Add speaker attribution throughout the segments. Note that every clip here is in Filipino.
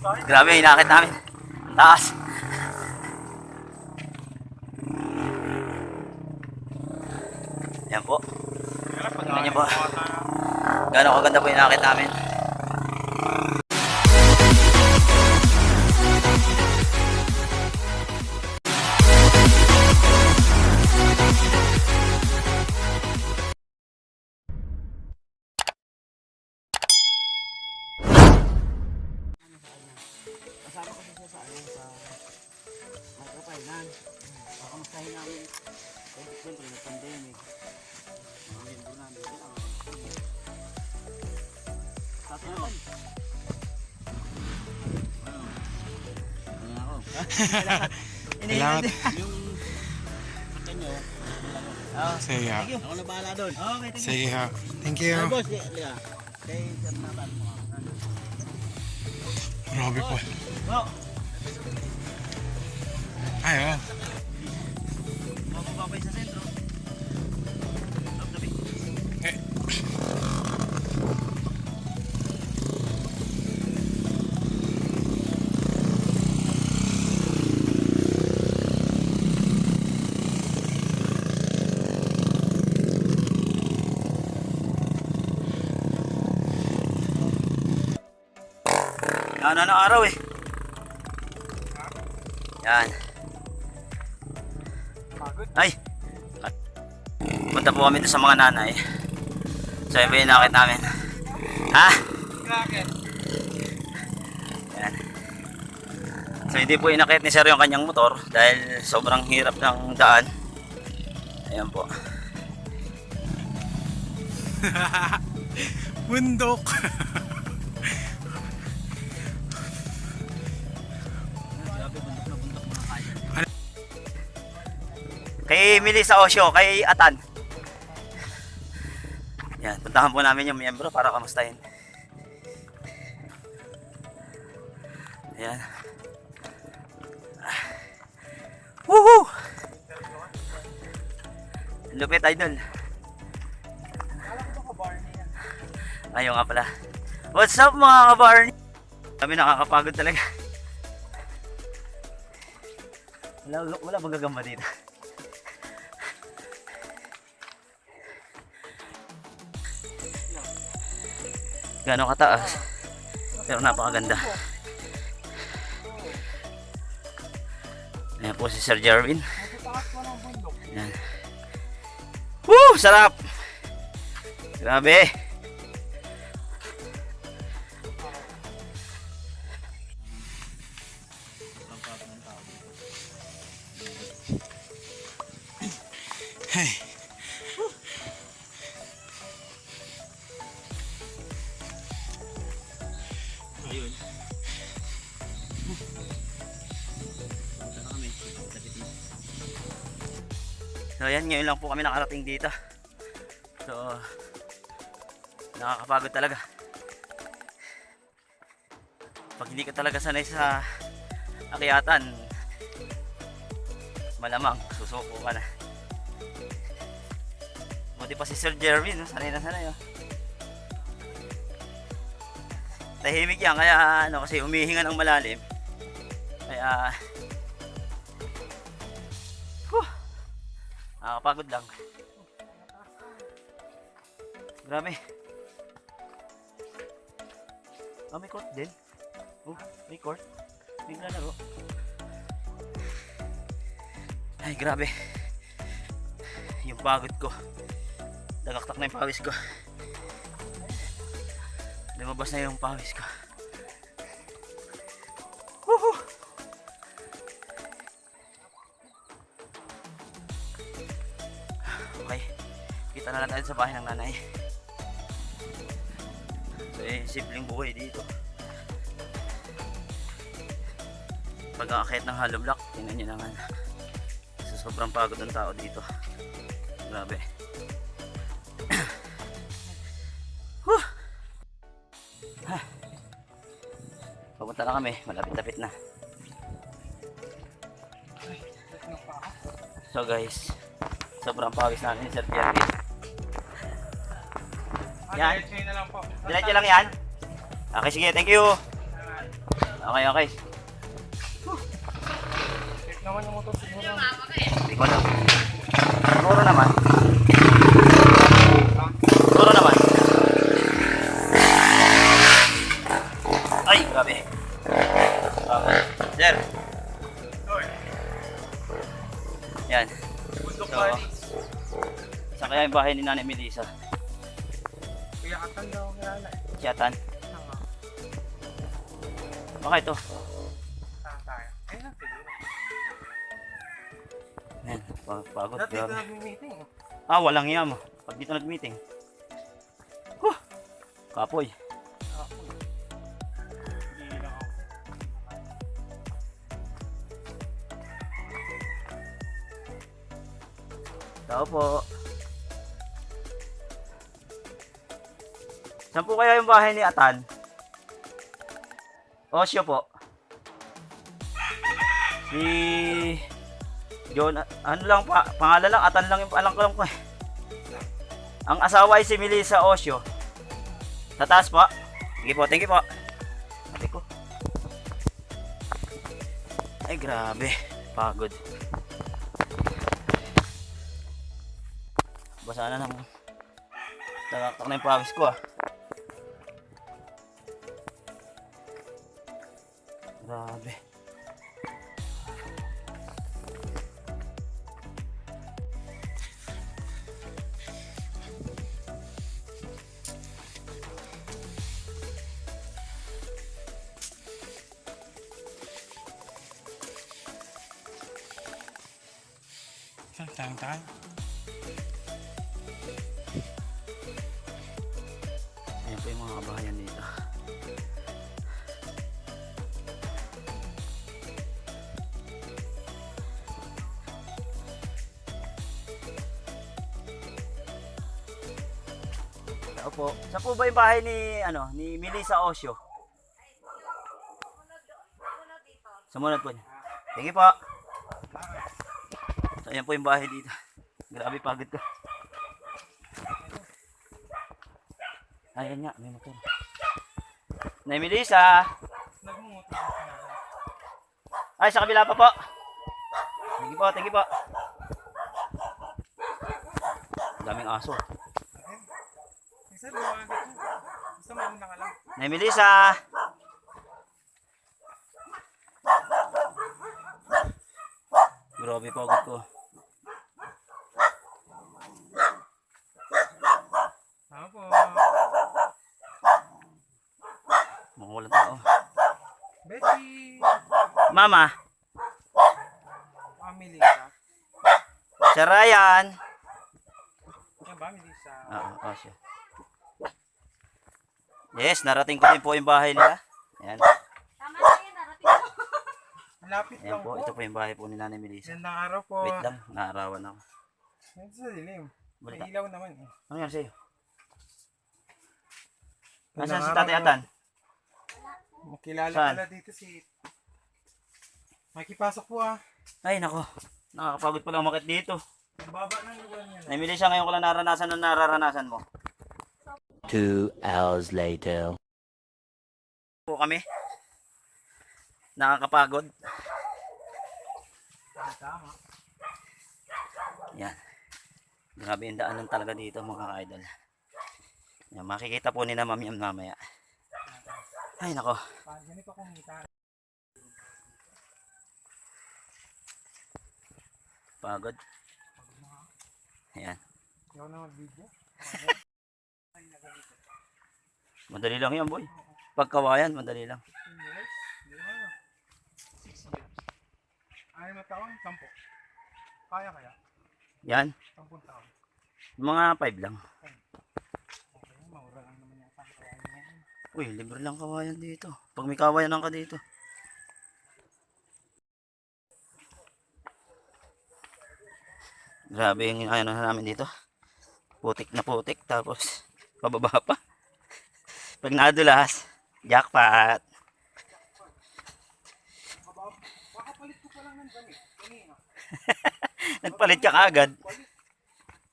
Speaker 1: Grabe, inakit namin. Ang Taas. Yan po. Tingnan niyo po. Gano'ng kaganda po yung inakit namin.
Speaker 2: Siya sa microfinance. Pakamustahin namin. Kasi siyempre yung pandemic. Mga member namin. Yun ang Tatanan. Ano? Ano ako?
Speaker 3: Salamat.
Speaker 2: Yung kanya nyo.
Speaker 1: Oh,
Speaker 3: Sige ha.
Speaker 2: Ako na bahala doon. Okay, thank you.
Speaker 3: Sige ha. Thank you.
Speaker 2: Ay, boss, Lia. Kay Sir Nathan mo.
Speaker 3: Grabe po.
Speaker 2: Oh,
Speaker 3: Ay, oh.
Speaker 2: mababa sa sentro.
Speaker 3: Eh.
Speaker 1: Ano ano araw eh. Yan. Ay. Punta po kami doon sa mga nanay. So po yung nakit namin. Ha? Yan. So hindi po inakit ni Sir yung kanyang motor dahil sobrang hirap ng daan. Ayan po.
Speaker 3: Bundok.
Speaker 1: Kay Melissa Osio, kay Atan. Yan, puntahan po namin yung miyembro para kamustahin. Ayan. Ah. Woohoo! Lupit idol. Ayun nga pala. What's up mga kabarney? Kami nakakapagod talaga. Wala, wala bang gagamba dito? Gano'ng kataas. Pero napakaganda. Ayan po si Sir Jerwin. Ayan. Woo! Sarap! Grabe!
Speaker 3: Hey.
Speaker 1: Ayan, ngayon lang po kami nakarating dito. So, nakakapagod talaga. Pag hindi ka talaga sanay sa akyatan, malamang susuko ka na. Buti pa si Sir Jervin, no? sanay na sanay. Oh. Tahimik yan, kaya ano, kasi humihinga ng malalim. Kaya, Nakakapagod lang. Grabe. Ah, may court din. Oh, may court. May lalaro. Ay, grabe. Yung pagod ko. Nagaktak na yung pawis ko. Lumabas na yung pawis ko. Woohoo! Kita na lang tayo sa bahay ng nanay. So, eh, simpleng buhay dito. Pag aakit ng hollow block, tingnan nyo naman. So, sobrang pagod ng tao dito. Grabe. Papunta na kami, malapit-lapit na. So guys, sobrang pawis namin ni Sir Jerry. Yan.
Speaker 3: na lang po.
Speaker 1: Diretso lang yan. Okay, sige. Thank you. Okay, okay.
Speaker 3: Check naman yung motor siguro.
Speaker 1: Ko alam. Siguro naman. Siguro naman. Ay, grabe. Grabe. Sir. Yan. So. Saan kaya yung bahay ni Nanay Melissa?
Speaker 3: Kuya Atan daw kilala.
Speaker 1: Siyatan.
Speaker 3: Tama.
Speaker 1: Baka ito.
Speaker 3: Saan tayo? Ayun na siguro.
Speaker 1: Yan. pa- Pagod.
Speaker 3: Dati dito nag-meeting.
Speaker 1: Ah, walang yam. Pag dito nag-meeting. Huh! Kapoy.
Speaker 3: Lang.
Speaker 1: Tao po. Saan po kaya yung bahay ni Atan? Osyo po. Si John, ano lang pa, pangalan lang, Atan lang yung alam ko lang po eh. Ang asawa ay si Melissa Osyo. Sa taas po. Sige po, thank you po. Sabi ko. Ay, grabe. Pagod. Basa na naman. Tagaktak na yung pawis ko ah.
Speaker 3: Saan tayo?
Speaker 1: Ayan po yung mga kabahayan dito. Tao po. Saan po ba yung bahay ni ano ni Melissa Osyo? Sumunod po niya. Sige po. Ayan po yung bahay dito. Grabe pagod ko. Ayan nga, may motor. Nay Melissa! Ay, sa kabila pa po. Thank po, thank po. Daming aso.
Speaker 3: Isa lumagat ko. Basta mauna ka lang.
Speaker 1: Nay! Grabe pagod ko.
Speaker 3: Tama po.
Speaker 1: Mukhang walang tao.
Speaker 3: Betty.
Speaker 1: Mama,
Speaker 3: Family ka.
Speaker 1: si Ryan.
Speaker 3: Yan ba? Family sa...
Speaker 1: Oo, oh, siya. Yes, narating ko din po yung bahay nila. Ayan.
Speaker 4: Tama na yun, narating ko.
Speaker 3: Lapit
Speaker 1: Ayan
Speaker 3: lang
Speaker 1: po,
Speaker 3: po.
Speaker 1: ito po yung bahay po ni Nanay Melissa.
Speaker 3: Gandang araw po.
Speaker 1: Wait lang, naarawan ako.
Speaker 3: Ito sa dilim. May
Speaker 1: Balita.
Speaker 3: ilaw naman eh.
Speaker 1: Ano yan sa'yo? Nasaan si Tatay. Atan?
Speaker 3: Makilala
Speaker 1: Saan?
Speaker 3: pala dito si... Makipasok po ah.
Speaker 1: Ay, nako. Nakakapagod pala umakit dito.
Speaker 3: Ang baba ng lugar niya.
Speaker 1: Nay Melissa, ngayon ko lang naranasan ng nararanasan mo.
Speaker 5: Two hours later.
Speaker 1: Po kami. Nakakapagod.
Speaker 3: Tama.
Speaker 1: Yan. Grabe yung daanan talaga dito mga ka-idol. Yan, makikita po ni na yan mamaya. Ay, nako.
Speaker 3: Pa, ganito kumita.
Speaker 1: Pagod. Ayan. Madali lang yan, boy. Pagkawayan, madali lang.
Speaker 3: 15 years? Di ba? 6 years. Ay, na taon? 10. Kaya kaya?
Speaker 1: Yan.
Speaker 3: 10 taon.
Speaker 1: Mga 5 lang.
Speaker 3: Lang.
Speaker 1: Uy, libre lang kawayan dito. Pag may kawayan ka dito. Grabe yung ano namin dito. Putik na putik. Tapos, pababa pa. Pag nadulas, jackpot.
Speaker 3: Kakapalit ko pa lang ng damit. Kanina.
Speaker 1: Nagpalit ka agad.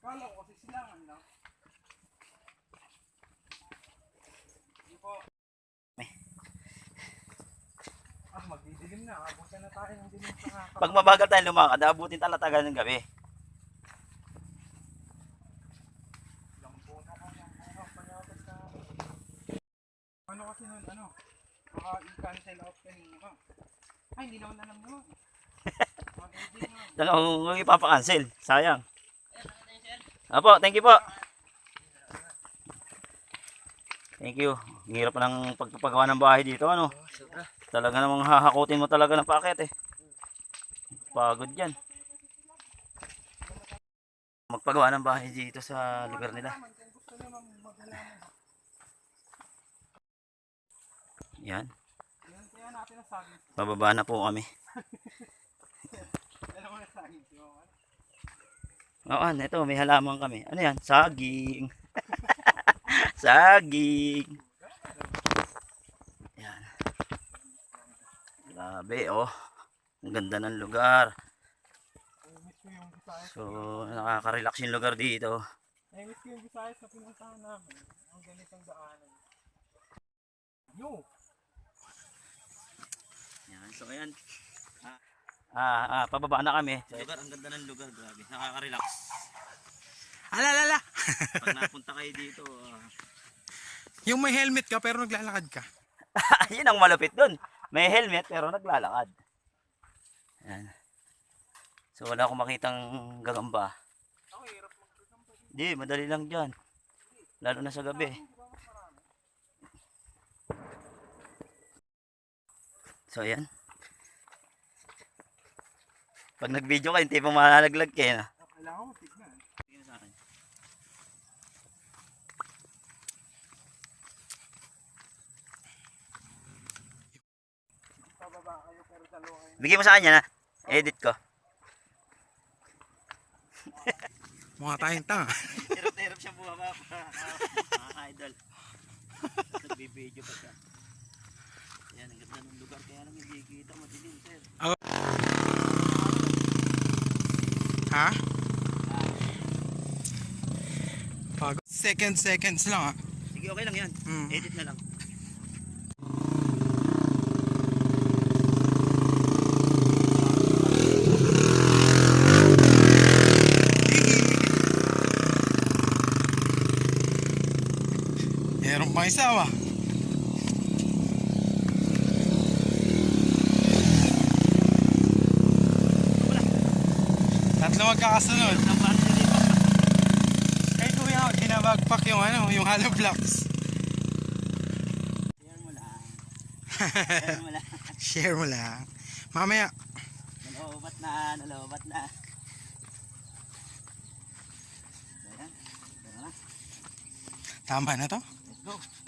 Speaker 3: Kala ko kasi silangan lang. Hindi po. na, abutan na tayo ng dilim sa.
Speaker 1: Pag mabagal tayo lumakad, abutin talatagal ng gabi.
Speaker 3: Lampo na ka, lampo na, payatas na. Ano kasi nun, ano? Baka i-cancel out kanina ka. Ay, hindi naman alam naman. Na.
Speaker 1: Dalawang ipapakancel. Sayang. Apo, thank you po. Thank you. Ang hirap ng pagpapagawa ng bahay dito, ano? Talaga namang hahakutin mo talaga ng paket eh. Pagod yan. Magpagawa ng bahay dito sa lugar nila. Yan. Bababa na po kami. Oo, ano, ito, may halaman kami. Ano yan? Saging. Saging. Yan. Grabe, oh. Ang ganda ng lugar. So, nakaka-relax yung lugar dito.
Speaker 3: Namiss ko yung Visayas na pinuntahan namin. Ang ganitong daanan. Yo!
Speaker 1: Yan, so ayan. Ah, ah, ah, pababa na kami. So, lugar, ang ganda ng lugar, grabe. Nakaka-relax.
Speaker 3: Alalala!
Speaker 1: Pag napunta kayo dito, ah,
Speaker 3: Yung may helmet ka pero naglalakad ka.
Speaker 1: yun ang malupit dun. May helmet pero naglalakad. Yan. So wala akong makitang gagamba.
Speaker 3: Ako, hirap magkagamba.
Speaker 1: Di, madali lang dyan. Lalo na sa gabi. So ayan. Pag nag-video ka, hindi pa malalaglag kayo na.
Speaker 3: Kailangan mo tignan.
Speaker 1: Sa akin. Bigyan mo sa kanya na. Edit ko.
Speaker 3: Mga tayong tanga.
Speaker 1: Hirap-hirap siya bumaba pa. Mga idol. Nagbibideo pa siya. Yan, ang ganda ng lugar. Kaya lang hindi kita madilim, sir.
Speaker 3: Ha? Pag second seconds lang ah.
Speaker 1: Sige, okay lang yan.
Speaker 3: Mm.
Speaker 1: Edit na lang.
Speaker 3: Meron pa isa ah. Tatlo magkakasunod. Kay kuya, binabagpak yung ano, yung hollow blocks.
Speaker 1: Share mo lang. Share mo lang.
Speaker 3: Share mo lang. Mamaya,
Speaker 1: Nalobat na, nalobat na. Na.
Speaker 3: tama na to.
Speaker 1: Let's go.